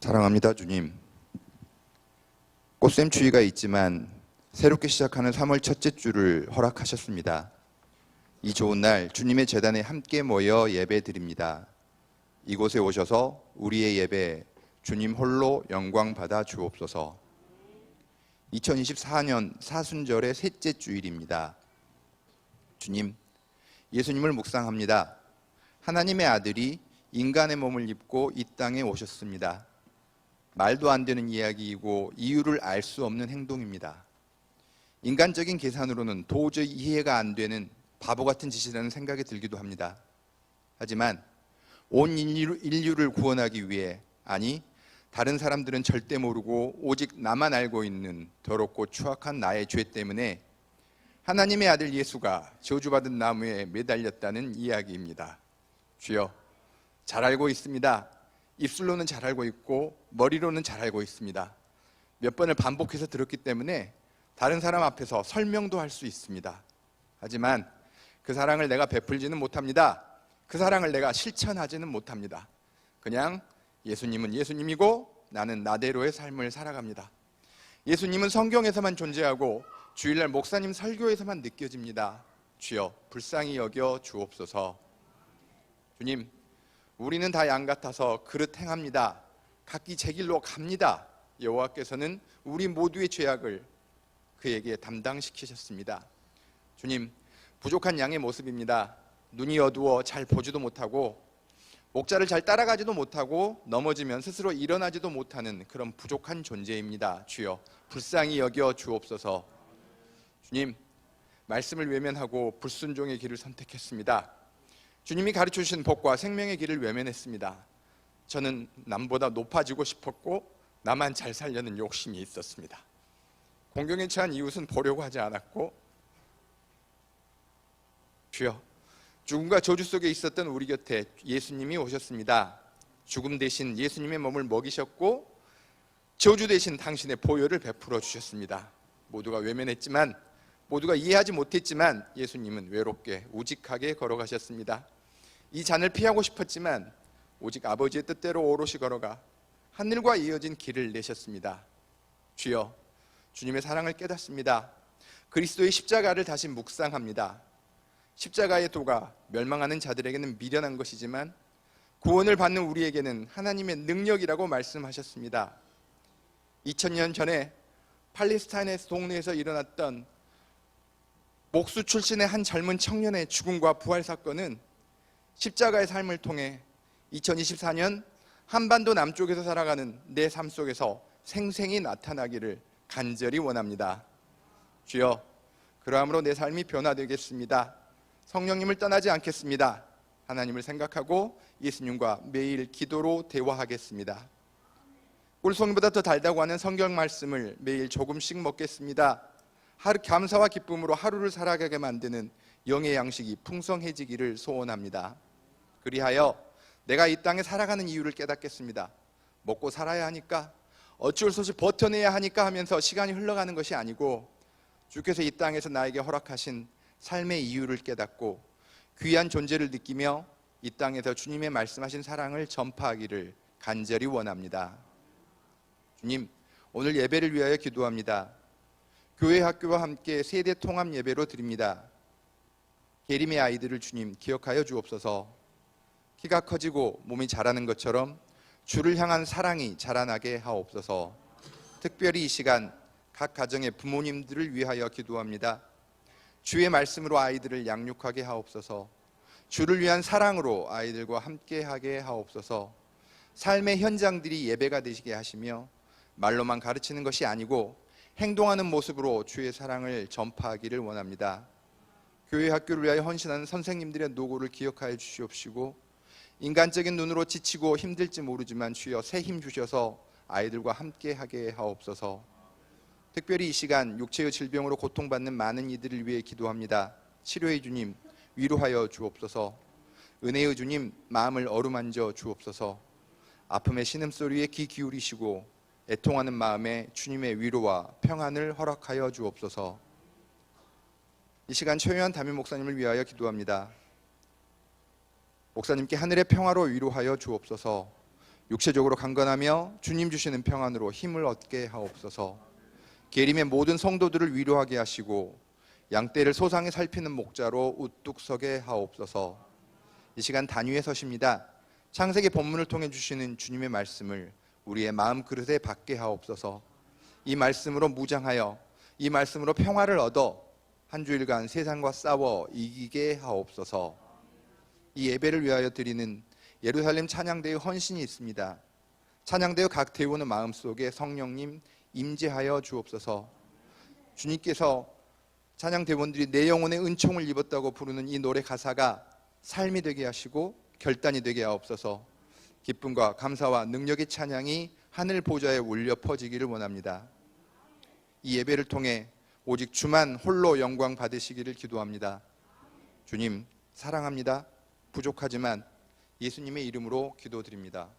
사랑합니다, 주님. 꽃샘 추위가 있지만 새롭게 시작하는 3월 첫째 주를 허락하셨습니다. 이 좋은 날 주님의 재단에 함께 모여 예배 드립니다. 이곳에 오셔서 우리의 예배 주님 홀로 영광 받아 주옵소서. 2024년 사순절의 셋째 주일입니다. 주님, 예수님을 묵상합니다. 하나님의 아들이 인간의 몸을 입고 이 땅에 오셨습니다. 말도 안 되는 이야기이고 이유를 알 수 없는 행동입니다. 인간적인 계산으로는 도저히 이해가 안 되는 바보 같은 짓이라는 생각이 들기도 합니다. 하지만 온 인류, 인류를 구원하기 위해 아니 다른 사람들은 절대 모르고 오직 나만 알고 있는 더럽고 추악한 나의 죄 때문에 하나님의 아들 예수가 저주받은 나무에 매달렸다는 이야기입니다. 주여 잘 알고 있습니다. 입술로는 잘 알고 있고 머리로는 잘 알고 있습니다. 몇 번을 반복해서 들었기 때문에 다른 사람 앞에서 설명도 할 수 있습니다. 하지만 그 사랑을 내가 베풀지는 못합니다. 그 사랑을 내가 실천하지는 못합니다. 그냥 예수님은 예수님이고 나는 나대로의 삶을 살아갑니다. 예수님은 성경에서만 존재하고 주일날 목사님 설교에서만 느껴집니다. 주여 불쌍히 여겨 주옵소서. 주님, 우리는 다 양 같아서 그릇 행합니다. 각기 제 길로 갑니다. 여호와께서는 우리 모두의 죄악을 그에게 담당시키셨습니다. 주님, 부족한 양의 모습입니다. 눈이 어두워 잘 보지도 못하고 목자를 잘 따라가지도 못하고 넘어지면 스스로 일어나지도 못하는 그런 부족한 존재입니다. 주여, 불쌍히 여겨 주옵소서. 주님, 말씀을 외면하고 불순종의 길을 선택했습니다. 주님이 가르쳐 주신 복과 생명의 길을 외면했습니다. 저는 남보다 높아지고 싶었고 나만 잘 살려는 욕심이 있었습니다. 공경에 처한 이웃은 보려고 하지 않았고 주여 죽음과 저주 속에 있었던 우리 곁에 예수님이 오셨습니다. 죽음 대신 예수님의 몸을 먹이셨고 저주 대신 당신의 보혈을 베풀어 주셨습니다. 모두가 외면했지만 모두가 이해하지 못했지만 예수님은 외롭게 우직하게 걸어가셨습니다. 이 잔을 피하고 싶었지만 오직 아버지의 뜻대로 오롯이 걸어가 하늘과 이어진 길을 내셨습니다. 주여, 주님의 사랑을 깨닫습니다. 그리스도의 십자가를 다시 묵상합니다. 십자가의 도가 멸망하는 자들에게는 미련한 것이지만 구원을 받는 우리에게는 하나님의 능력이라고 말씀하셨습니다. 2000년 전에 팔레스타인의 동네에서 일어났던 목수 출신의 한 젊은 청년의 죽음과 부활 사건은 십자가의 삶을 통해 2024년 한반도 남쪽에서 살아가는 내 삶 속에서 생생히 나타나기를 간절히 원합니다. 주여, 그러함으로 내 삶이 변화되겠습니다. 성령님을 떠나지 않겠습니다. 하나님을 생각하고 예수님과 매일 기도로 대화하겠습니다. 꿀송이보다 더 달다고 하는 성경 말씀을 매일 조금씩 먹겠습니다. 하루 감사와 기쁨으로 하루를 살아가게 만드는 영의 양식이 풍성해지기를 소원합니다. 그리하여 내가 이 땅에 살아가는 이유를 깨닫겠습니다. 먹고 살아야 하니까 수 없이 버텨내야 하니까 하면서 시간이 흘러가는 것이 아니고 주께서 이 땅에서 나에게 허락하신 삶의 이유를 깨닫고 귀한 존재를 느끼며 이 땅에서 주님의 말씀하신 사랑을 전파하기를 간절히 원합니다. 주님, 오늘 예배를 위하여 기도합니다. 교회 학교와 함께 세대 통합 예배로 드립니다. 계림의 아이들을 주님 기억하여 주옵소서. 키가 커지고 몸이 자라는 것처럼 주를 향한 사랑이 자라나게 하옵소서. 특별히 이 시간 각 가정의 부모님들을 위하여 기도합니다. 주의 말씀으로 아이들을 양육하게 하옵소서. 주를 위한 사랑으로 아이들과 함께하게 하옵소서. 삶의 현장들이 예배가 되시게 하시며 말로만 가르치는 것이 아니고 행동하는 모습으로 주의 사랑을 전파하기를 원합니다. 교회 학교를 위하여 헌신하는 선생님들의 노고를 기억하여 주시옵시고 인간적인 눈으로 지치고 힘들지 모르지만 주여 새 힘 주셔서 아이들과 함께 하게 하옵소서. 특별히 이 시간 육체의 질병으로 고통받는 많은 이들을 위해 기도합니다. 치료의 주님 위로하여 주옵소서. 은혜의 주님 마음을 어루만져 주옵소서. 아픔의 신음소리에 귀 기울이시고 애통하는 마음에 주님의 위로와 평안을 허락하여 주옵소서. 이 시간 최유한 담임 목사님을 위하여 기도합니다. 목사님께 하늘의 평화로 위로하여 주옵소서. 육체적으로 강건하며 주님 주시는 평안으로 힘을 얻게 하옵소서. 계림의 모든 성도들을 위로하게 하시고 양떼를 소상히 살피는 목자로 우뚝 서게 하옵소서. 이 시간 단위에 서십니다. 창세기 본문을 통해 주시는 주님의 말씀을 우리의 마음 그릇에 받게 하옵소서. 이 말씀으로 무장하여 이 말씀으로 평화를 얻어 한 주일간 세상과 싸워 이기게 하옵소서. 이 예배를 위하여 드리는 예루살렘 찬양대의 헌신이 있습니다. 찬양대의 각 대우는 마음속에 성령님 임재하여 주옵소서. 주님께서 찬양 대원들이 내 영혼의 은총을 입었다고 부르는 이 노래 가사가 삶이 되게 하시고 결단이 되게 하옵소서. 기쁨과 감사와 능력의 찬양이 하늘 보좌에 울려 퍼지기를 원합니다. 이 예배를 통해 오직 주만 홀로 영광 받으시기를 기도합니다. 주님 사랑합니다. 부족하지만 예수님의 이름으로 기도드립니다.